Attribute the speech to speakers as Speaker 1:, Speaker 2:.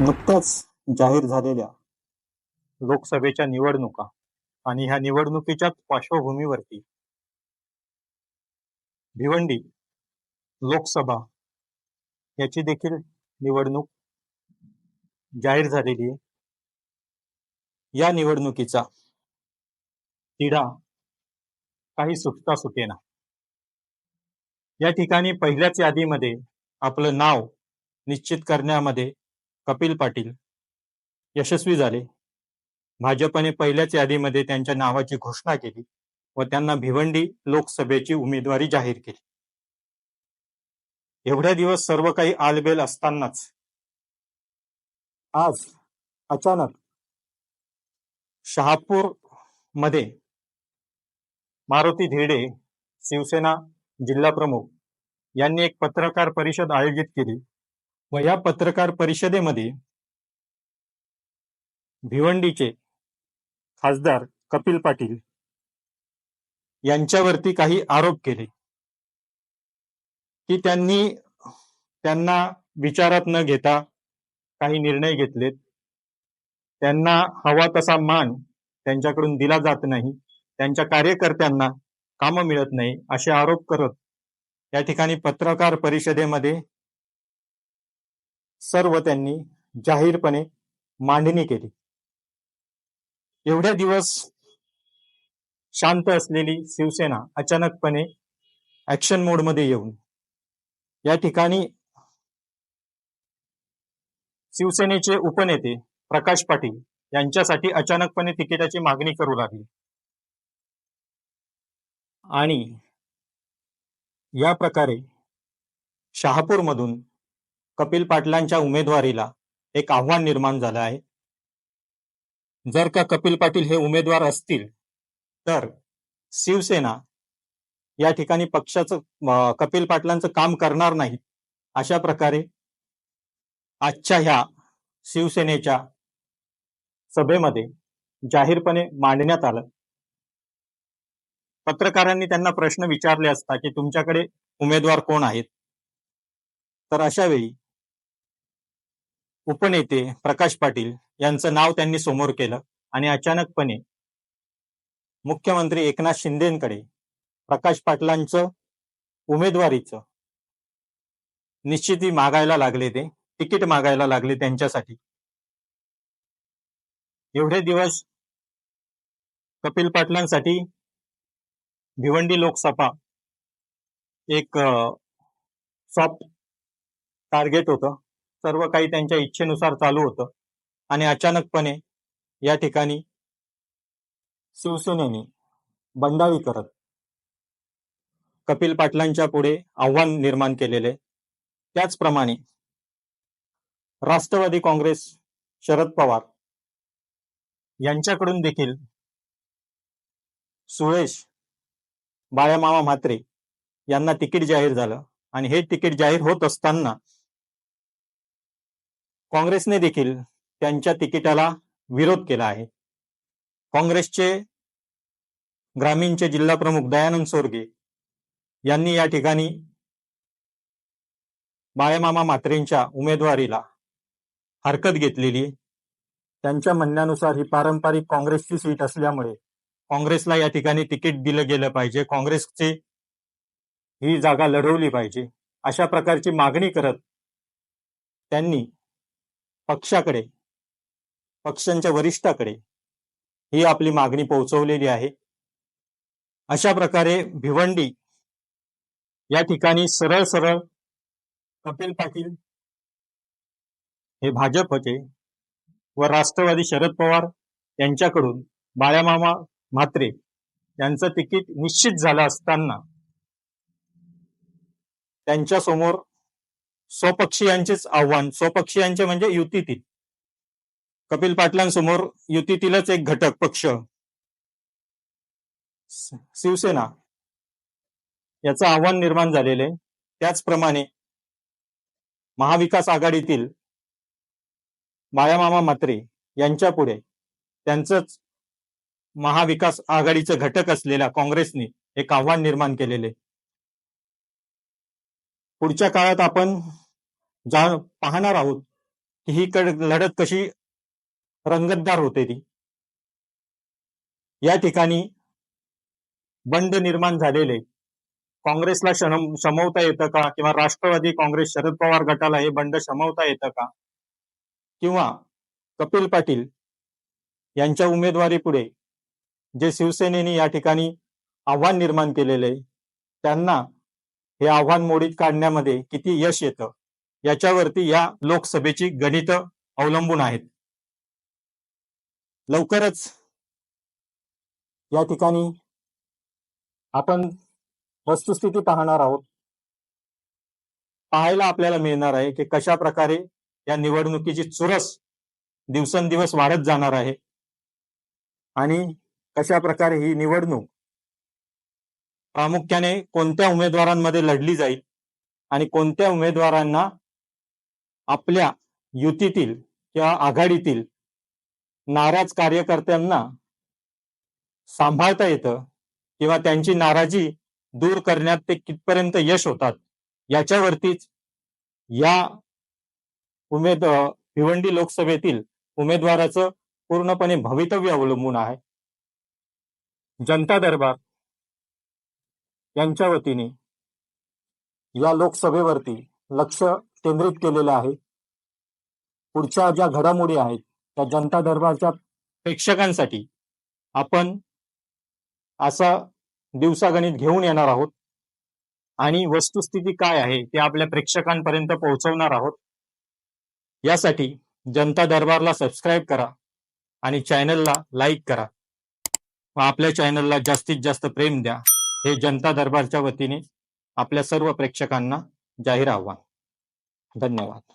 Speaker 1: नुकत्याच जाहीर झालेल्या लोकसभेच्या निवडणुका आणि ह्या निवडणुकीच्या पार्श्वभूमीवरती भिवंडी लोकसभा याची देखील निवडणूक जाहीर झालेली आहे. या निवडणुकीचा तिढा काही सुटता सुटेना. या ठिकाणी पहिल्याच यादीमध्ये आपलं नाव निश्चित करण्यामध्ये कपिल पाटील यशस्वी झाले. भाजपने पहिल्याच यादीमध्ये त्यांच्या नावाची घोषणा केली व त्यांना भिवंडी लोकसभेची उमेदवारी जाहीर केली. एवढ्या दिवस सर्व काही आलबेल असतानाच आज अचानक शहापूरमध्ये मारुती धिडे शिवसेना जिल्हा प्रमुख यांनी एक पत्रकार परिषद आयोजित केली. व या पत्रकार परिषदेमध्ये भिवंडीचे खासदार कपिल पाटील यांच्यावरती काही आरोप केले. की त्यांनी त्यांना विचारात न घेता काही निर्णय घेतलेत. त्यांना हवा तसा मान त्यांच्याकडून दिला जात नाही. त्यांच्या कार्यकर्त्यांना कामं मिळत नाही असे आरोप करत या ठिकाणी पत्रकार परिषदेमध्ये सर्व त्यांनी जाहीरपणे मांडणी केली. एवढ्या दिवस शांत असलेली शिवसेना अचानकपणे ऍक्शन मोडमध्ये येऊन या ठिकाणी शिवसेनेचे उपनेते प्रकाश पाटील यांच्यासाठी अचानकपणे तिकिटाची मागणी करू लागली. आणि या प्रकारे शहापूरमधून कपिल पाटलांच्या उमेदवारीला एक आव्हान निर्माण झालं आहे. जर का कपिल पाटील हे उमेदवार असतील तर शिवसेना या ठिकाणी पक्षाचं कपिल पाटलांचं काम करणार नाही अशा प्रकारे आजच्या ह्या शिवसेनेच्या सभेमध्ये जाहीरपणे मांडण्यात आलं. पत्रकारांनी त्यांना प्रश्न विचारले असता की तुमच्याकडे उमेदवार कोण आहेत? तर अशा वेळी उपनेते प्रकाश पाटील यांचं नाव त्यांनी समोर केलं आणि अचानकपणे मुख्यमंत्री एकनाथ शिंदेकडे प्रकाश पाटलांचं उमेदवारीचं निश्चिती मागायला लागले ते तिकीट मागायला लागले त्यांच्यासाठी. एवढे दिवस कपिल पाटलांसाठी भिवंडी लोकसभा एक सॉफ्ट टार्गेट होतं. सर्व काही त्यांच्या इच्छेनुसार चालू होतं. आणि अचानकपणे या ठिकाणी शिवसेनेने बंडाळी करत कपिल पाटलांच्या पुढे आव्हान निर्माण केलेले. त्याचप्रमाणे राष्ट्रवादी काँग्रेस शरद पवार यांच्याकडून देखील सुरेश बाळ्यामामा म्हात्रे यांना तिकीट जाहीर झालं. आणि हे तिकीट जाहीर होत असताना काँग्रेसने देखील त्यांच्या तिकिटाला विरोध केला आहे. काँग्रेसचे ग्रामीणचे जिल्हा प्रमुख दयानंद सोरगे यांनी या ठिकाणी बाळामामा म्हात्रेंच्या उमेदवारीला हरकत घेतलेली त्यांच्या म्हणण्यानुसार ही पारंपरिक काँग्रेसची सीट असल्यामुळे काँग्रेसला या ठिकाणी तिकीट दिलं गेलं पाहिजे. काँग्रेसची ही जागा लढवली पाहिजे. अशा प्रकारची मागणी करत त्यांनी पक्षाकडे पक्षांच्या वरिष्ठाकडे ही आपली मागणी पोहोचवलेली आहे. अशा प्रकारे भिवंडी या ठिकाणी सरळ सरळ कपिल पाटील हे भाजप होते व राष्ट्रवादी शरद पवार यांच्याकडून बाळ्यामामा म्हात्रे यांचं तिकीट निश्चित झालं असताना त्यांच्यासमोर स्वपक्षीयांचेच आव्हान स्वपक्षीयांचे म्हणजे युतीतील कपिल पाटलांसमोर युतीतीलच एक घटक पक्ष. शिवसेना. याचं आव्हान निर्माण झालेलं आहे. त्याचप्रमाणे महाविकास आघाडीतील मायामामा म्हात्रे यांच्या पुढे त्यांचंच महाविकास आघाडीचं घटक असलेल्या काँग्रेसने एक आव्हान निर्माण केलेले पुढच्या काळात आपण जा पाहणार आहोत की ही कड- लढत कशी रंगतदार होते ती. या ठिकाणी बंड निर्माण झालेले. काँग्रेसला शम- शमवता येतं का? किंवा राष्ट्रवादी काँग्रेस शरद पवार गटाला हे बंड शमवता येतं का? किंवा कपिल पाटील यांच्या उमेदवारी पुढे जे शिवसेनेने या ठिकाणी आव्हान निर्माण केलेले आहे त्यांना हे आव्हान मोडीत काढण्यामध्ये किती यश येतं याच्यावरती या लोकसभेची गणित अवलंबून आहेत. लवकरच या ठिकाणी आपण वस्तुस्थिती पाहणार आहोत. पाहायला आपल्याला मिळणार आहे की कशा प्रकारे या निवडणुकीची चुरस दिवसेंदिवस वाढत जाणार आहे आणि कशा प्रकारे ही निवडणूक प्रामुख्याने कोणत्या उमेदवारांमध्ये लढली जाईल आणि कोणत्या उमेदवारांना आपल्या युतीतील किंवा आघाडीतील नाराज कार्यकर्त्यांना सांभाळता येतं किंवा त्यांची नाराजी दूर करण्यात ते कितपर्यंत यश होतात याच्यावरतीच या उमेद भिवंडी लोकसभेतील उमेदवाराचं पूर्णपणे भवितव्य अवलंबून आहे. जनता दरबार. यांच्या वतीने या लोकसभेवरती लक्ष केंद्रित केलेलं आहे. पुढच्या ज्या घडामोडी आहेत त्या जनता दरबारच्या प्रेक्षकांसाठी आपण असा दिवसागणित घेऊन येणार आहोत. आणि वस्तुस्थिती काय आहे ते आपल्या प्रेक्षकांपर्यंत पोहोचवणार आहोत. यासाठी जनता दरबारला सबस्क्राईब करा आणि चॅनलला लाईक करा. व आपल्या चॅनलला जास्तीत जास्त प्रेम द्या. हे जनता दरबारच्या वतीने आपल्या सर्व प्रेक्षकांना जाहीर आव्हान. धन्यवाद.